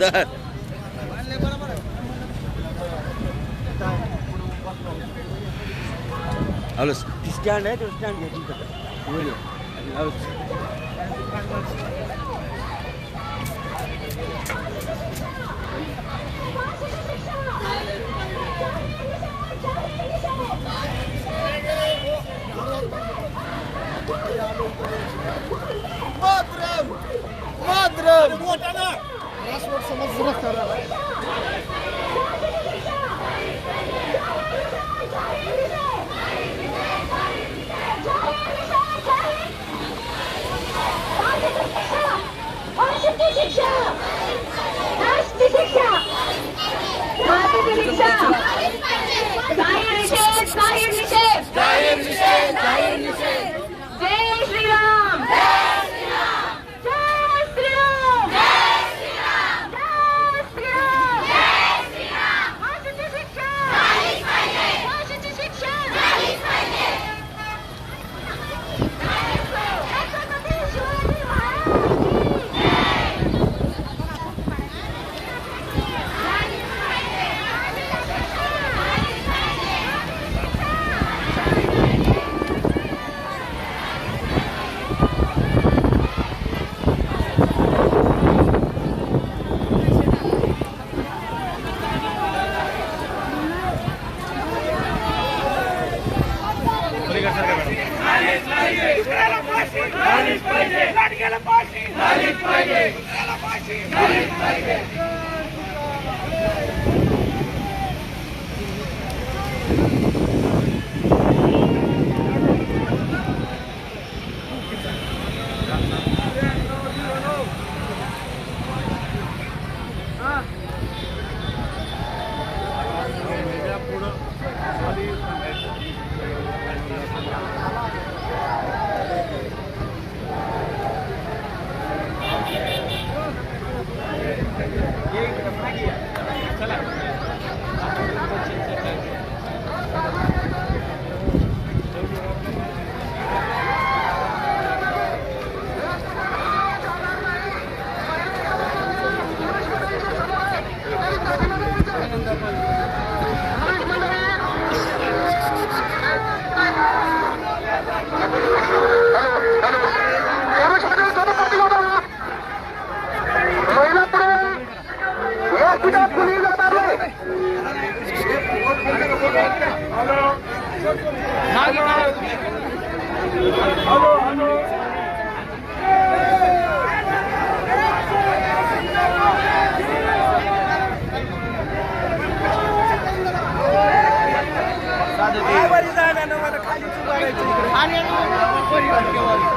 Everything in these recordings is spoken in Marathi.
दर हॅलो स्टँड आहे तो स्टँड घ्या तिथं. वर ये. हॅलो. शिक्षा राष्ट्रीय शिक्षा भारताची शिक्षा जाहीर निषेध जाहीर निषेध जाहीर निषेध जाहीर निषेध जय श्रीराम जय श्रीराम जय श्रीराम जय श्रीराम जय श्रीराम जय श्रीराम फाशीची शिक्षा झालीच पाहिजे फाशीची शिक्षा झालीच पाहिजे छत्रपती शिवाजी महाराज की पाहिजे. पुढे या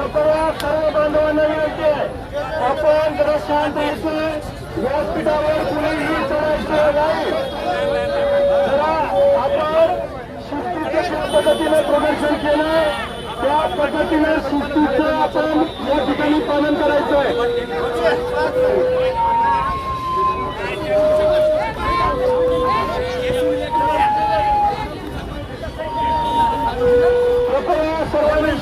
कृपया सर्व बांधवांना विनंती आहे आपण जरा शांत यायचं व्यासपीठावर कुणीही चढायचं नाही. जरा आपण शिस्तीच्या पद्धतीने प्रदर्शन केलं त्या पद्धतीने शिस्तीचं आपण या ठिकाणी पालन करायचं आहे कृपया सर्वांनी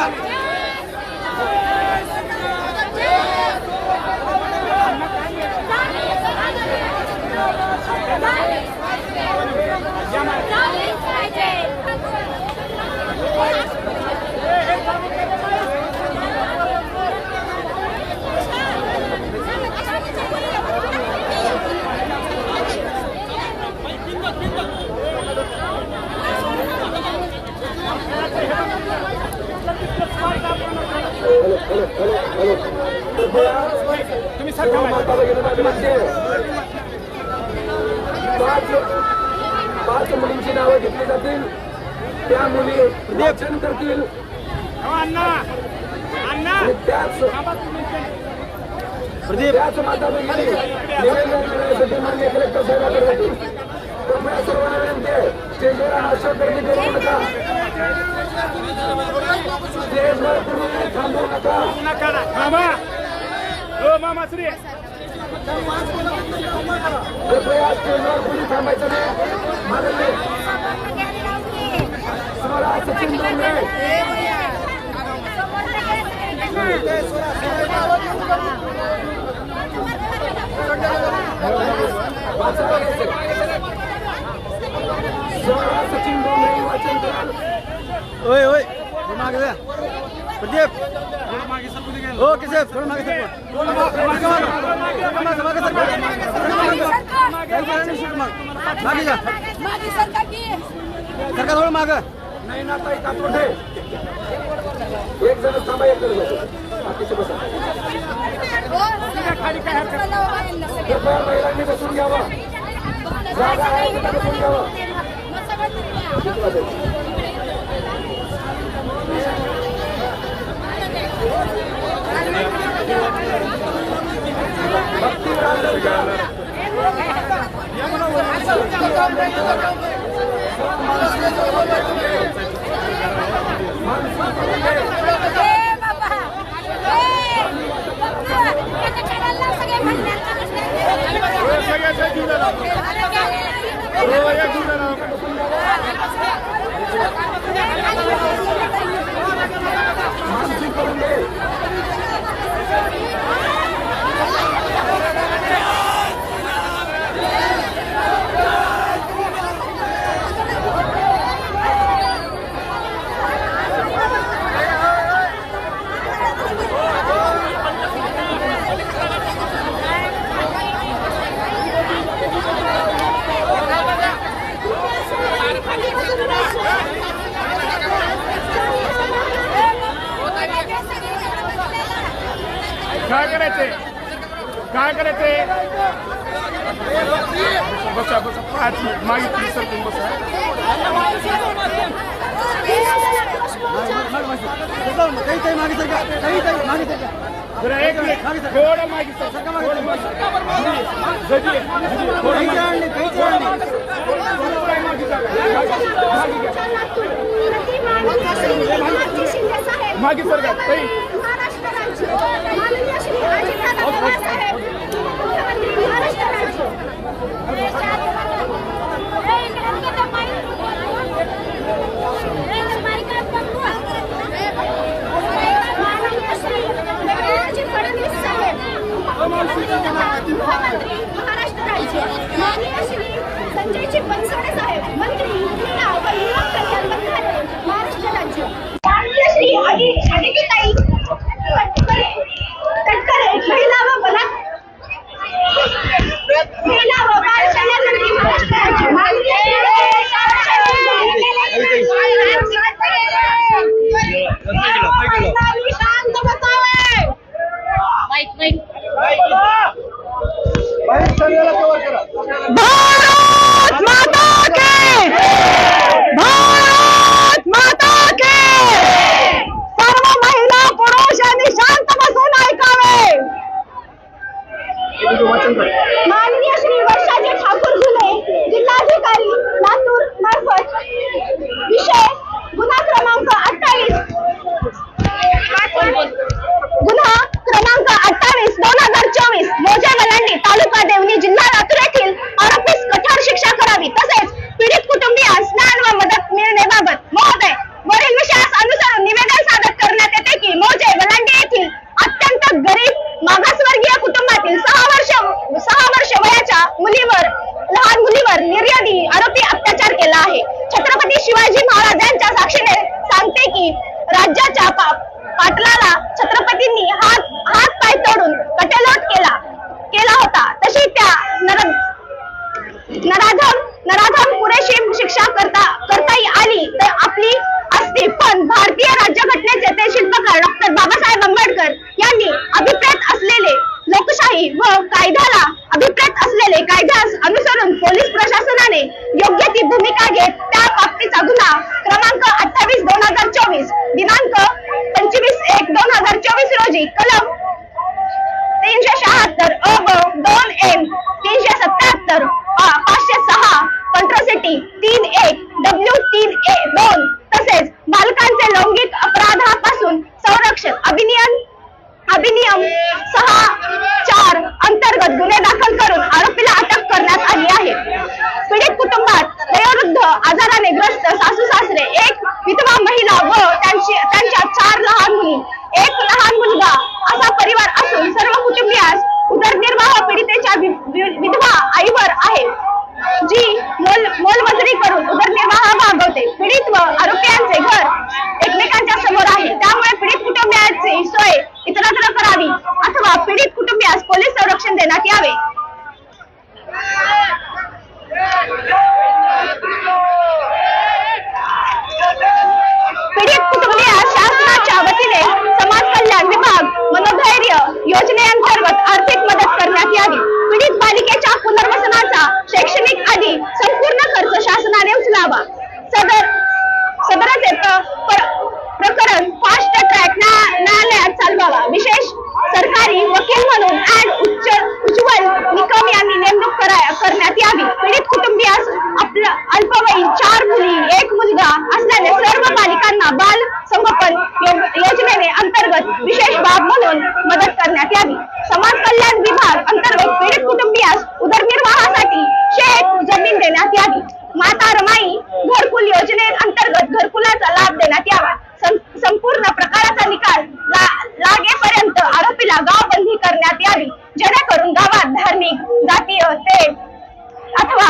मागे तुम्ही सरका पाच पाच मुलींची नावं घेतली जातील त्या मुली वाचन करतील त्याच थांबा तुम्ही. निवेदन करण्यासाठी मान्य कलेक्टर साहेबांकडे जातील कृपया सर्वांना विनंती आहे स्टेजवर गर्दी करू नका मामा हो मामा श्री कृपया स्टेजवर कुणी थांबायचं नाही माननीय हो, थोडं मागे जा प्रदीप ओके किसे थोडं मागे मागे मागे माग. जा थोडं नाही ना ताई कातोडे एक जण थांबा एक जण बसा. महिलांनी बसून घ्यावं जागा आहे बसून घ्यावं মানুষকে मागे सरकार महाराष्ट्र राज्य সবগুলো शासनाने सर्व बालिकांना बाल संगोपन योजनेने अंतर्गत विशेष बाब म्हणून मदत करण्यात यावी. समाज कल्याण विभाग अंतर्गत पीडित कुटुंबियास उदरनिर्वाहासाठी शेत जमीन देण्यात यावी. माता रमाई घरकुल योजने अंतर्गत घरकुलाचा लाभ देण्यात यावा. संपूर्ण प्रकाराचा निकाल लागेपर्यंत आरोपीला गाव बंदी करण्यात यावी. जेणेकरून गावात धार्मिक जातीय ते अथवा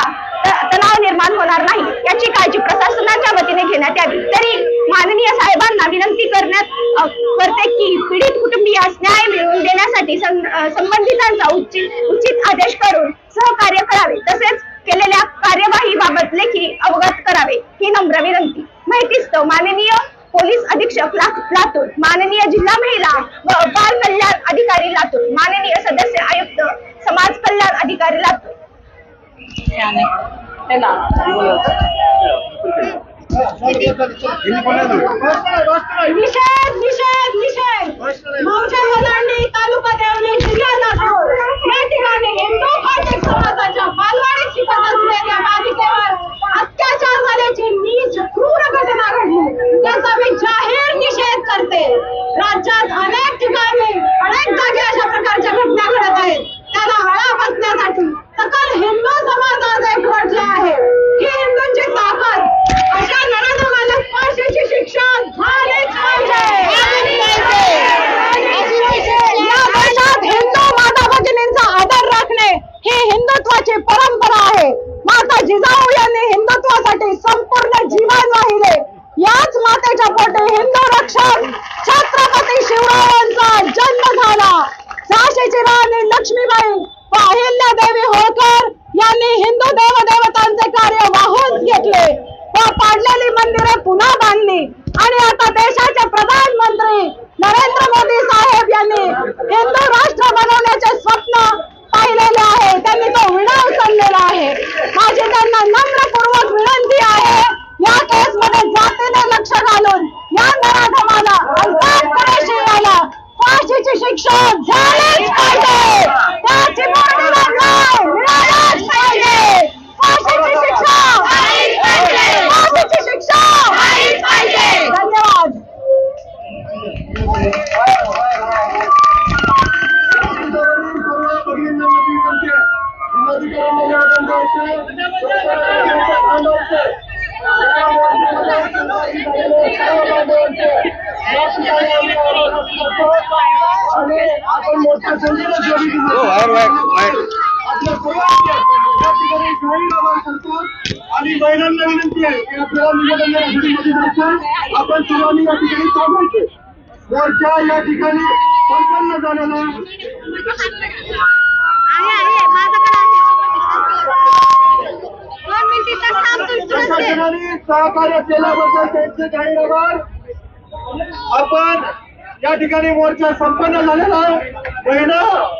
तणाव निर्माण होणार नाही. याची काळजी प्रशासनाच्या वतीने घेण्यात यावी. तरी माननीय साहेबांना विनंती करण्यात करते की पीडित कुटुंबियास न्याय मिळवून देण्यासाठी संबंधितांचा उचित आदेश करून सहकार्य करावे. तसेच केलेल्या कार्यवाही बाबत लेखी अवगत करावे. ही नम्र विनंती. माहितीस्तव माननीय पोलीस अधीक्षक लातूर माननीय जिल्हा महिला व बाल कल्याण अधिकारी लातूर माननीय सदस्य आयुक्त समाज कल्याण अधिकारी लातूर. নিষেধ নিষেধ নিষেধ पोटे हिंदू रक्षक छत्रपती शिवरायांचा जन्म आणि आपण मोठ्या संख्येने ठिकाणी आणि महिलांना विनंती आहे की आपल्याला निवडण्यासाठी जायचं आपण सर्वांनी या ठिकाणी थांबायचे. वरच्या या ठिकाणी सरकारला जाण्याला प्रशासनाने सहकार्य केल्याबद्दल त्यांचे आपण या ठिकाणी मोर्चा संपन्न झालेला आहे.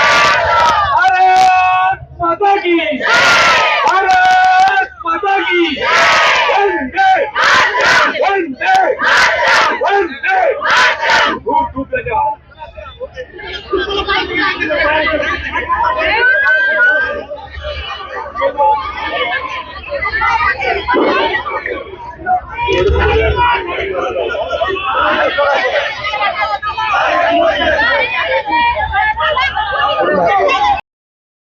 hands